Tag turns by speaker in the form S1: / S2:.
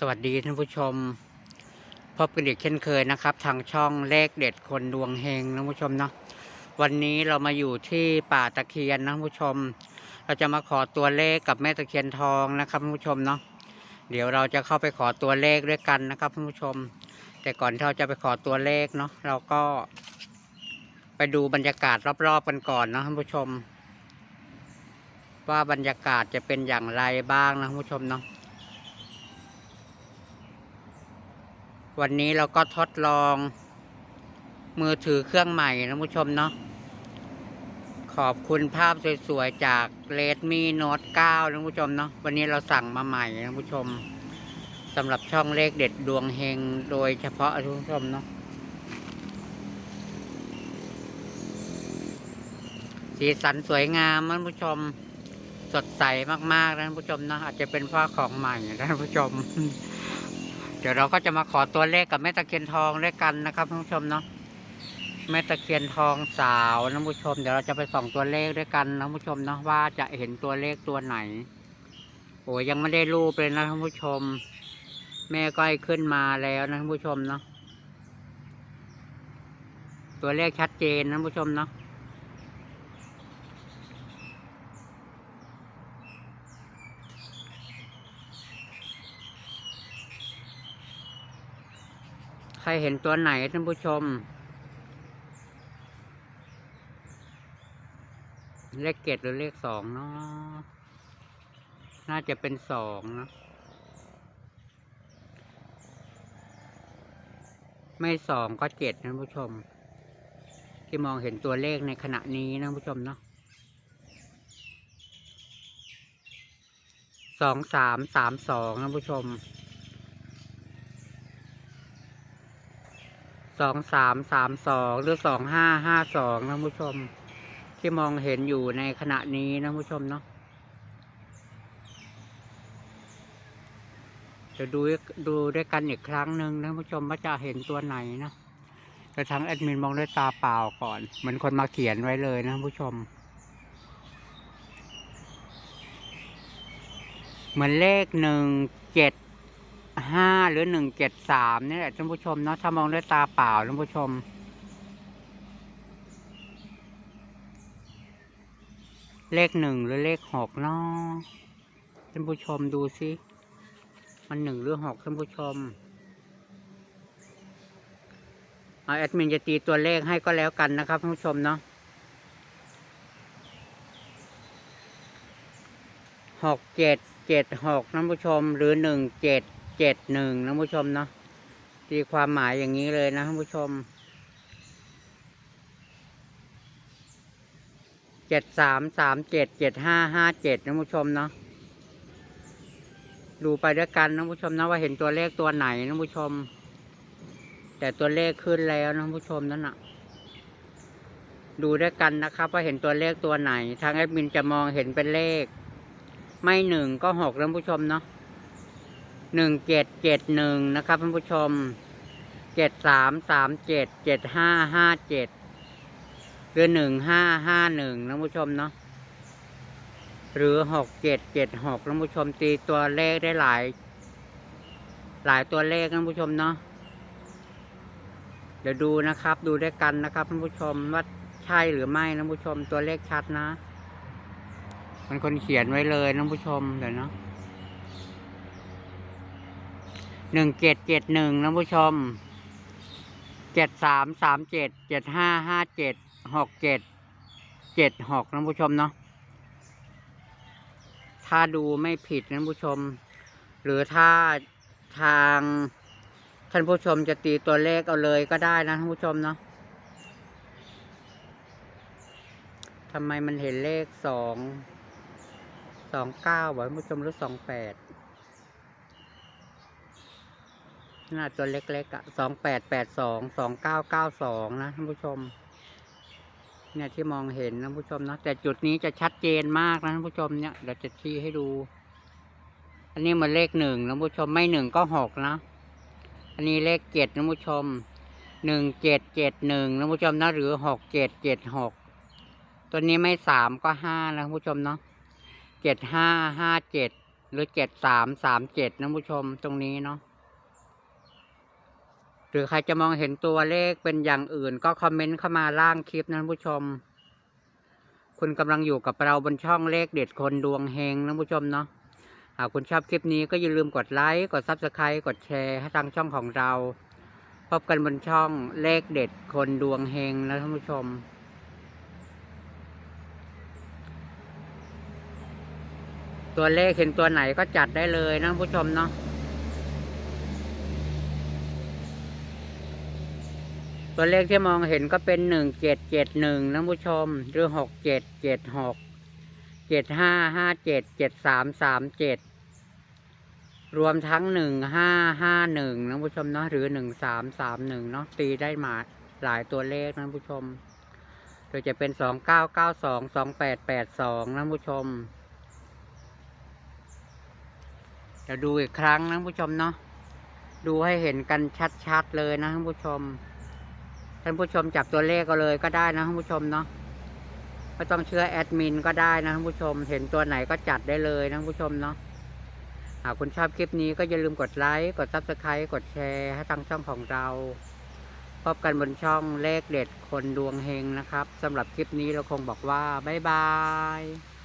S1: สวัสดีท่านผู้ชม พบกันอีกเช่นเคยนะครับ ทางช่องเลขเด็ดคนดวงเฮงนะท่านผู้ชมเนาะวันนี้เรามาอยู่ที่ป่าตะเคียนนะท่านผู้ชม เราจะมาขอตัวเลขกับแม่ตะเคียนทองนะครับท่านผู้ชมเนาะเดี๋ยวเราจะเข้าไปขอตัวเลขด้วยกันนะครับท่านผู้ชม แต่ก่อนที่เราจะไปขอตัวเลขเนาะเราก็ ไปดูบรรยากาศรอบๆกันก่อนนะท่านผู้ชม ว่าบรรยากาศจะเป็นอย่างไรบ้างนะท่านผู้ชมเนาะ วันนี้เราก็ทดลอง มือถือเครื่องใหม่นะผู้ชมเนาะขอบคุณภาพสวยๆ จาก Redmi Note 9นะผู้ชมเนาะวันนี้เราสั่งมาใหม่นะผู้ชมสำหรับช่องเลขเด็ดดวงเฮงโดยเฉพาะนะผู้ชมเนาะสีสันสวยงามนะผู้ชมสดใสมากๆนะท่านผู้ชมเนาะอาจจะเป็นเพราะของใหม่นะท่านผู้ชม ดี๋ยวเราก็จะมาขอตัวเลขกับแม่ตะเคียนทองด้วยกันนะครับท่านผู้ชมเนาะแม่ตะเคียนทองสาวนะท่านผู้ชม เดี๋ยวเราจะไปส่องตัวเลขด้วยกันนะท่านผู้ชมเนาะว่าจะเห็นตัวเลขตัวไหน โอ้ยังไม่ได้รูปเลยนะท่านผู้ชม แม่ก็ให้ขึ้นมาแล้วนะท่านผู้ชมเนาะตัวเลขชัดเจนนะท่านผู้ชมเนาะ รเห็นตัวไหนท่านผู้ชม เลขเกตหรือเลขสองเนาะน่าจะเป็นสองนะไม่สองก็เจ็ดนะท่านผู้ชม ที่มองเห็นตัวเลขในขณะนี้นะท่านผู้ชมเนาะสองสามสามสองนะท่านผู้ชม สองสามสามสองหรือสองห้าห้าสองนะผู้ชม ที่มองเห็นอยู่ในขณะนี้นะผู้ชมเนาะจะดูดูด้วยกันอีกครั้งหนึ่งนะผู้ชมว่าจะเห็นตัวไหนนะแต่ทั้งแอดมินมองด้วยตาเปล่าก่อน เหมือนคนมาเขียนไว้เลยนะผู้ชม เหมือนเลขหนึ่งเจ็ด ห้าหรือหนึ่งเจ็ดสามนี่แหละท่านผู้ชมเนาะถ้ามองด้วยตาเปล่าท่านผู้ชม เลขหนึ่งหรือเลขหกเนาะท่านผู้ชมดูสิมันหนึ่งหรือหกท่านผู้ชมเอาแอดมินจะตีตัวเลขให้ก็แล้วกันนะครับท่านผู้ชมเนาะหกเจ็ดเจ็ดหกท่านผู้ชมหรือหนึ่งเจ็ด เจ็ดหนึ่งนะผู้ชมเนาะตีความหมายอย่างนี้เลยนะผู้ชมเจ็ดสามสามเจ็ดเจ็ดห้าห้าเจ็ดนะผู้ชมเนาะดูไปด้วยกันนะผู้ชมนะว่าเห็นตัวเลขตัวไหนนะผู้ชม แต่ตัวเลขขึ้นแล้วนะผู้ชมนั่นน่ะดูด้วยกันนะครับว่าเห็นตัวเลขตัวไหน ทางแอดมินจะมองเห็นเป็นเลข ไม่หนึ่งก็หกนะผู้ชมเนาะ หนึ่งเจ็ดเจ็ดหนึ่งนะครับท่านผู้ชมเจ็ดสามสามเจ็ดเจ็ดห้าห้าเจ็ดหรือหนึ่งห้าห้าหนึ่งนะผู้ชมเนาะหรือหกเจ็ดเจ็ดหกนะผู้ชมตีตัวเลขได้หลาย หลายตัวเลขนะผู้ชมเนาะเดี๋ยวดูนะครับ ดูด้วยกันนะครับท่านผู้ชมว่าใช่หรือไม่นะผู้ชมตัวเลขชัดนะมันคนเขียนไว้เลยนะผู้ชมเดี๋ยวเนาะ หนึ่งเจ็ดเจ็ดหนึ่งนะผู้ชมเจ็ดสามสามเจ็ดเจ็ดห้าห้าเจ็ดหกเจ็ดเจ็ดหกนะผู้ชมเนาะถ้าดูไม่ผิดนะผู้ชม หรือถ้าทางท่านผู้ชมจะตีตัวเลขเอาเลยก็ได้นะท่านผู้ชมเนาะทำไมมันเห็นเลขสองสองเก้าบ่ท่านผู้ชมหรือสองแปด หน้าตัวเล็กๆอะสองแปดแปดสองสองเก้าเก้าสองนะท่านผู้ชม เนี่ยที่มองเห็นนะท่านผู้ชมนะแต่จุดนี้จะชัดเจนมากนะท่านผู้ชมเนี่ยเดี๋ยวจะชี้ให้ดู อันนี้มันเลขหนึ่งนะท่านผู้ชมไม่หนึ่งก็หกนะ อันนี้เลขเจ็ดนะท่านผู้ชมหนึ่งเจ็ดเจ็ดหนึ่งนะท่านผู้ชมนะหรือหกเจ็ดเจ็ดหกตัวนี้ไม่สามก็ห้านะท่านผู้ชมเนาะเจ็ดห้าห้าเจ็ดหรือเจ็ดสามสามเจ็ดนะผู้ชมตรงนี้เนาะ รือใครจะมองเห็นตัวเลขเป็นอย่างอื่น ก็คอมเมนต์เข้ามาล่างคลิปนะผู้ชม คุณกำลังอยู่กับเราบนช่องเลขเด็ดคนดวงเฮงนะผู้ชมเนาะหากคุณชอบคลิปนี้ก็อย่าลืมกดไลค์กดซับสไครต์กดแชร์ให้ทางช่องของเรา พบกันบนช่องเลขเด็ดคนดวงเฮงนะท่านผู้ชม ตัวเลขเห็นตัวไหนก็จัดได้เลยนะผู้ชมเนาะ ตัวเลขที่มองเห็นก็เป็นหนึ่งเจ็ดเจ็ดหนึ่งนะท่าผู้ชมหรือหกเจ็ดเจ็ดหกเจ็ดห้าห้าเจ็ดเจ็ดสามสามเจ็ดรวมทั้งหนึ่งห้าห้าหนึ่งนะท่าผู้ชมเนาะหรือหนึ่งสามสามหนึ่งเนาะตีได้มาหลายตัวเลขนะท่าผู้ชมโดยจะเป็นสองเก้าเก้าสองสองแปดแปดสองนะท่าผู้ชมเดี๋ยวดูอีกครั้งนะท่าผู้ชมเนาะดูให้เห็นกันชัดๆเลยนะท่านผู้ชม ท่านผู้ชมจับตัวเลขก็เลยก็ได้นะท่านผู้ชมเนาะไม่ต้องเชื่อแอดมินก็ได้นะท่านผู้ชม เห็นตัวไหนก็จัดได้เลยนะท่านผู้ชมเนาะหากคุณชอบคลิปนี้ก็อย่าลืมกดไลค์ กดซับสไครต์กดแชร์ให้ทางช่องของเรา พบกันบนช่องเลขเด็ดคนดวงเฮงนะครับสำหรับคลิปนี้เราคงบอกว่า บ๊ายบาย